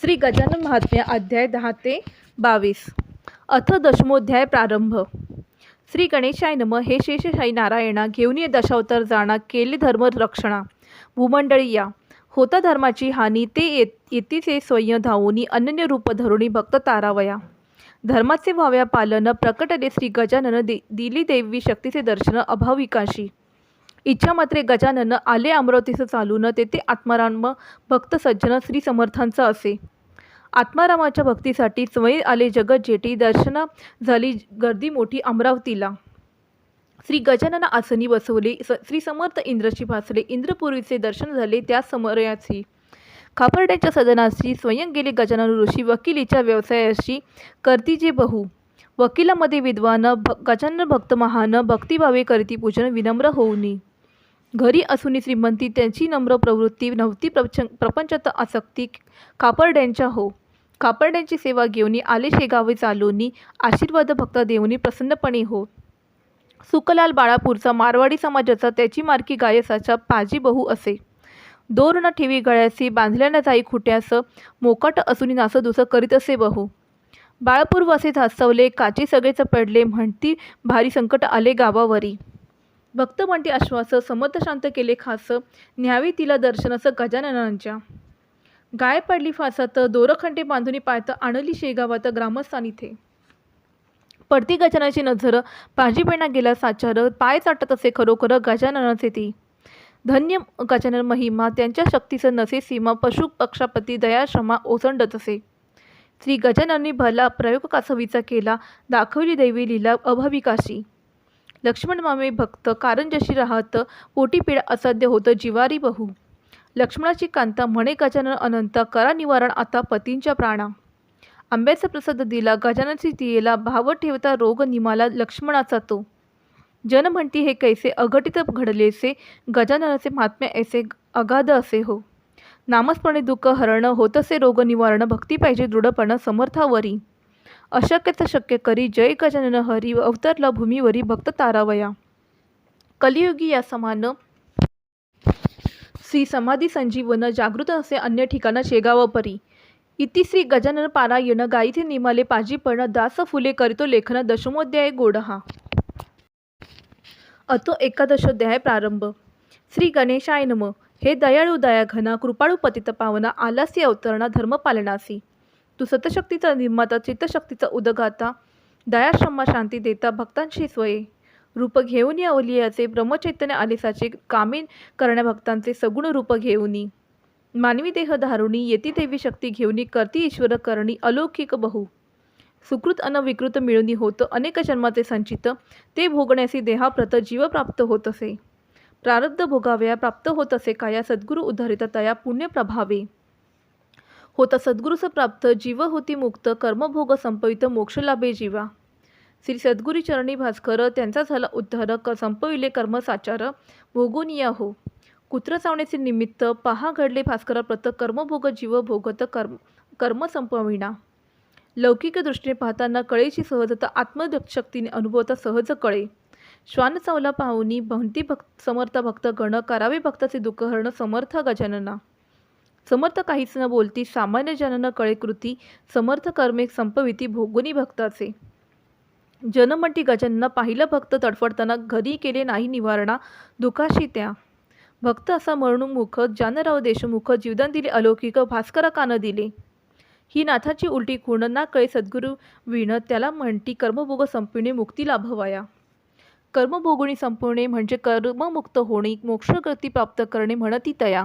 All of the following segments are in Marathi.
श्री गजानन महात्म्य अध्याय दहा ते बावीस. अथ दशमोध्याय प्रारंभ. श्री गणेशाय नम हे शेषशाही नारायणा घेऊन ये दशावतार जाणा केले धर्म रक्षणा. भूमंडळी या. होता धर्माची हानी ते येत येतीचे स्वयं धावूनी अनन्य रूप धरुणी भक्त तारावया. धर्माचे व्हाव्या पालन प्रकटले श्री गजानन दे दिली देवी शक्तीचे दर्शन अभाविकाशी. इच्छा मात्रे गजानन आले अमरावतीचं चालून तेथे आत्माराम भक्त सज्जन श्री समर्थांचं असे. आत्मारामाच्या भक्तीसाठी स्वयं आले जगत जेटी दर्शना झाली गर्दी मोठी अमरावतीला. श्री गजानन आसनी बसवले स श्री समर्थ इंद्रशी भासले इंद्रपूर्वीचे दर्शन झाले त्या समरयाची. खापर्ड्याच्या सदनाशी स्वयं गेले गजानन ऋषी वकिलीच्या व्यवसायाशी करती जे बहु. वकिलामध्ये विद्वान भ गजानन भक्त महान भक्तिभावे करती पूजन विनम्र होऊनी. घरी असूनही श्रीमंती त्यांची नम्र प्रवृत्ती नव्हती प्रपंच प्रपंचात आसक्ती कापरड्यांच्या हो कापरड्यांची सेवा घेऊनी आले शेगावे चालूनी आशीर्वाद भक्त देऊनी प्रसन्नपणे हो. सुकलाल बाळापूरचा मारवाडी समाजाचा त्याची मार्की गायसाचा पाजी बहु असे. दोर न ठेवी गळ्यासी बांधल्यानं जाई खुट्यास मोकाट असूनी दुसं करीत असे बहु. बाळापूरवासी धासवले धास्तवले काचे सगळेच पडले म्हणती भारी संकट आले गावावरी. भक्त म्हणते आश्वास समर्थ शांत केले खास न्यावी तिला दर्शनस गजाननांच्या. गाय पडली फासात दोरखंडे बांधुनी पायत आणली शेगावात ग्रामस्थान इथे. पडती गजानाची नजर पाजीपेणा गेला साचार पाय चाटत असे खरोखर गजाननाचे ती धन्य गजानन महिमा त्यांच्या शक्तीचं नसे सीमा पशु पक्षापती दयाश्रमा ओसंडत असे. श्री गजाननी भला प्रयोग कासवीचा केला दाखवली दैवी लीला अभाविकाशी लक्ष्मण मामे भक्त कारंजशी राहत पोटी पीड असाध्य होतं जिवारी बहु. लक्ष्मणाची कांता म्हणे गजानन अनंत करा निवारण आता पतींच्या प्राणा. आंब्याचा प्रसाद दिला गजाननची तियेला भाव ठेवता रोग निमाला लक्ष्मणाचा तो. जन म्हणती हे कैसे अघटित घडलेसे गजाननाचे महात्म्य ऐसे अगाध असे हो. नामस्मरणे दुःख हरण होतसे रोग निवारण भक्ती पाहिजे दृढपणं समर्थावरी अशक्यच शक्य करी जय गजानन हरी अवतरला भूमीवरी भक्त तारावया. कलियुगी या समान श्री समाधी संजीवन जागृत असे अन्य ठिकाण शेगावपरी इति श्री गजानन पारायण गायीचे निमाले पाजीपण दास फुले करितो लेखन दशमोध्याय गोडहा. अतो एकादशोध्याय प्रारंभ. श्री गणेशाय नम. हे दयाळू दयाघना कृपाळू पतित पावना आलासी अवतरणा धर्मपालनासी. तू सतशक्तीचा निर्माता चित्तशक्तीचा उदगाता दयाश्रमा शांती देता भक्तांशी स्वये रूप घेऊन या ओलियाचे ब्रह्मचैतन्य आलेसाचे कामे करण्या भक्तांचे सगुण रूप घेऊनी. मानवी देह धारुणी येती देवी शक्ती घेऊनी करती ईश्वर करणी अलौकिक बहु. सुकृत अन विकृत मिळूनी होत अनेक जन्माचे संचित ते भोगण्यासी देहाप्रत जीव प्राप्त होत असे प्रारब्ध भोगाव्या प्राप्त होत असे काया सद्गुरु उद्धारित तया पुण्य प्रभावे. होता सद्गुरुस प्राप्त जीव होती मुक्त कर्मभोग संपवित मोक्षलाभे जीवा. श्री सद्गुरी चरणी भास्कर त्यांचा झाला उद्धार क संपविले कर्म साचार भोगुनिया हो. कुत्र चावण्याचे निमित्त पहा घडले भास्करा प्रत कर्मभोग जीव भोगत कर्म कर्म संपविणा. लौकिक दृष्टीने पाहताना कळेची सहजता आत्मशक्तीने अनुभवता सहज कळे. श्वान चावला पाहुनी भंती भक्त समर्थ भक्त गण करावे भक्ताचे दुःख हरण समर्थ गजानना. समर्थ काहीच न बोलती सामान्य जनन कळे कृती समर्थ कर्मे संपविती भोगुनी भक्ताचे. जनमंटी गजानना पाहिलं भक्त तडफडताना घरी केले नाही निवारणा दुखाशी त्या. भक्त असा मुख जानराव देशमुख जीवदान दिले अलौकिक भास्कर कान दिले. ही नाथाची उलटी खूण ना कळे सद्गुरू विण त्याला म्हणती कर्मभोग संपविणे मुक्ती लाभवाया. कर्मभोगुणी संपवणे म्हणजे कर्ममुक्त होणे मोक्षगती प्राप्त करणे म्हणती तया.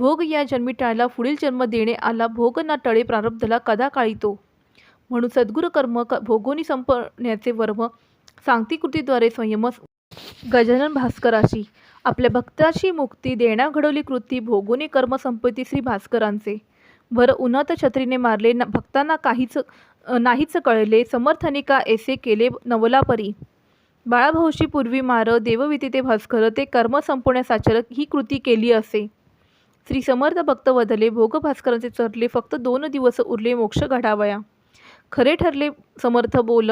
भोग या जन्मी टाळला पुढील जन्म देणे आला भोग ना टळे प्रारब्धला कदा काळीतो? म्हणून सद्गुरु कर्म क भोगोनी संपण्याचे वर्म सांगती कृतीद्वारे संयमस गजानन भास्कराशी आपल्या भक्ताची मुक्ती देण्या घडवली कृती भोगोनी कर्म संपत्ती श्री भास्करांचे. भर उन्हात छत्रीने मारले न भक्तांना काहीच नाहीच कळले समर्थनिका एसे ऐसे केले नवलापरी बाळाभाऊशी पूर्वी मार देवविती ते भास्कर ते कर्म संपवण्यासाचर ही कृती केली असे. श्री समर्थ भक्त वधले भोग भास्करांचे चरले फक्त दोन दिवस उरले मोक्ष घडावया खरे ठरले समर्थ बोल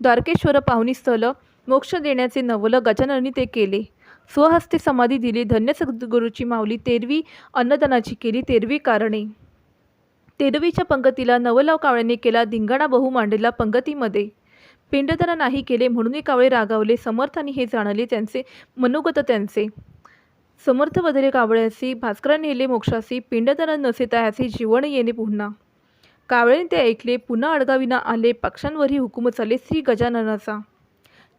द्वारकेश्वर पाहुणी स्थल मोक्ष देण्याचे नवल गजाननी ते केले. स्वहस्ते समाधी दिली धन्य सद्गुरूची माऊली तेरवी अन्नदानाची केली तेरवी कारणे. तेरवीच्या पंगतीला नवलाव कावळ्याने केला धिंगाणा बहु मांडला पंगतीमध्ये. पिंडदान नाही केले म्हणून कावळे रागावले समर्थाने हे जाणले त्यांचे मनोगत त्यांचे. समर्थ बदले कावळ्यासी भास्करा नेले मोक्षासी पिंडतन नसे तयासी जीवन येणे पुन्हा. कावळ्याने ते ऐकले पुन्हा अडगाविना आले पक्षांवरही हुकूम चाले श्री गजाननाचा.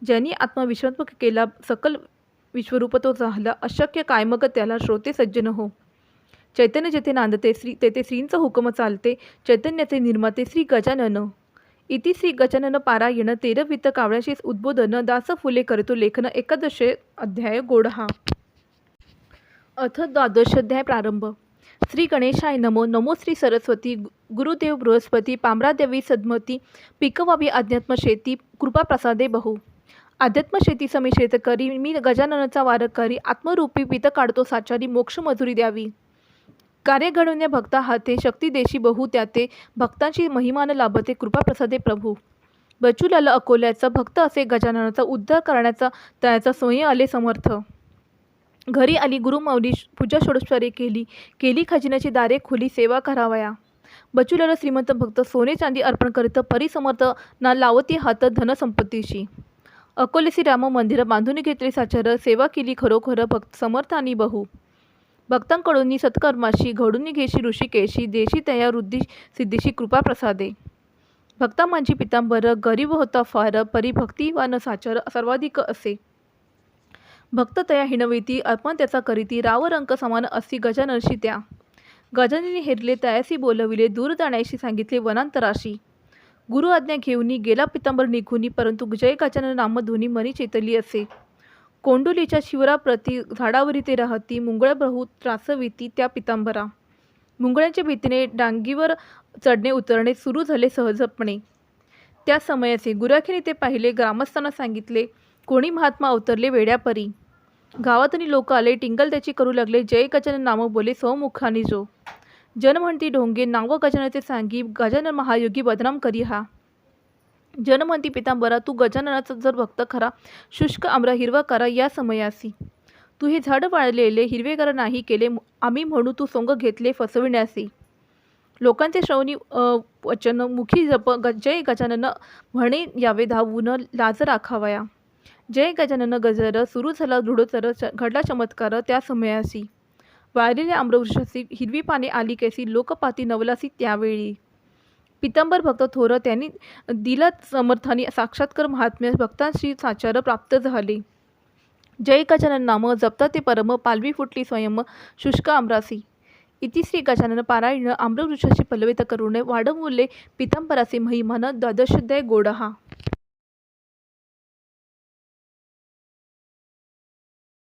ज्यांनी आत्मविश्वात्मक केला सकल विश्वरूप तो झाला अशक्य काय मग त्याला श्रोते सज्जन हो. चैतन्य जेथे नांदते श्री तेथे श्रींचं हुकम चालते चैतन्याचे निर्माते श्री गजानन. इति श्री गजानन पारायण तेरवित कावळ्याशीच उद्बोधन दास फुले करतो लेखन एकादश अध्याय गोडहा. अथ द्वादशोध्याय प्रारंभ. श्री गणेशाय नमो नमो श्री सरस्वती गुरुदेव बृहस्पती पामरादेवी सद्मती पिकवावी अध्यात्म शेती कृपाप्रसादे बहु. अध्यात्म शेती समी शेतकरी मी गजाननाचा वार करी आत्मरूपी पित काढतो साचारी मोक्ष मजुरी द्यावी. कार्य घडवण्या भक्ता हाते शक्ती देशी बहु त्याते भक्तांची महिमान लाभते कृपा प्रसादे प्रभू. बचूलाल अकोल्याचा भक्त असे गजाननाचा उद्धार करण्याचा त्याचा सोयी आले समर्थ. घरी आली गुरुमाऊली पूजा षोडस्वरे केली केली खजिन्याची दारे खुली सेवा करावया. बचूलाल श्रीमंत भक्त सोने चांदी अर्पण करीत परिसमर्थ ना लावती हात धनसंपत्तीशी. अकोलेसी राम मंदिर बांधून घेतले साचर सेवा केली खरोखर भक्त समर्थानी बहु. भक्तांकडून सत्कर्माशी घडून घेशी ऋषिकेशी देशी तया वृद्धी सिद्धीशी कृपा प्रसादे. भक्ता माझी पितांबर गरीब होता फार परिभक्तिवान साचर सर्वाधिक असे. भक्त तया हिणविती अर्पण त्याचा करीती राव रंक समान असी गजाननशी त्या गजाननी हेरले तयासी बोलविले दूर जाण्याशी सांगितले वनांतराशी. गुरु आज्ञा घेऊनी गेला पितांबर निघूनी परंतु जय गजानन नामध्वनी मनी चेतली असे. कोंडुलीच्या शिवराप्रती झाडावरी ते राहती मुंगळ्या बहु त्रासविती त्या पितांबरा. मुंगळ्यांच्या भीतीने डांगीवर चढणे उतरणे सुरू झाले सहजपणे. त्या समयाचे गुराखीने ते पाहिले ग्रामस्थांना सांगितले कोणी महात्मा अवतरले वेड्यापरी? गावातनी लोक आले टिंगल त्याची करू लागले जय गजानन नाम बोले सौमुखानी जो. जन म्हणती ढोंगे नाव गजाननाचे सांगी गजानन महायोगी बदनाम करी हा. जन म्हणती पितांबरा तू गजाननाचा जर भक्त खरा शुष्क आमरा हिरवा करा या समयासी. तू हे झाड वाळलेले हिरवेगार नाही केले आम्ही म्हणू तू सोंग घेतले फसविण्यासी. लोकांचे श्रवणी वचन मुखी जप ग जय गजानन म्हणे यावे धावून लाज राखावया. जय गजानन गजर सुरू झाला दृढोत्तर च- घडला चमत्कार त्या समयासी वाळलेल्या आम्रवृक्षासी हिरवी पाने आली कैसी लोकपाती नवलासी त्यावेळी. पितांबर भक्त थोर त्यांनी दिला समर्थानी साक्षात्कार महात्म्य भक्तांशी साचार प्राप्त झाले. जय गजानन नाम जपता ते परम पालवी फुटली स्वयं शुष्क आम्रासी इति श्री गजानन पारायण आम्रवृक्षाशी पल्लवित करुणे वाढवले पितांबराचे महिमान द्वादशाध्याय गोडहा.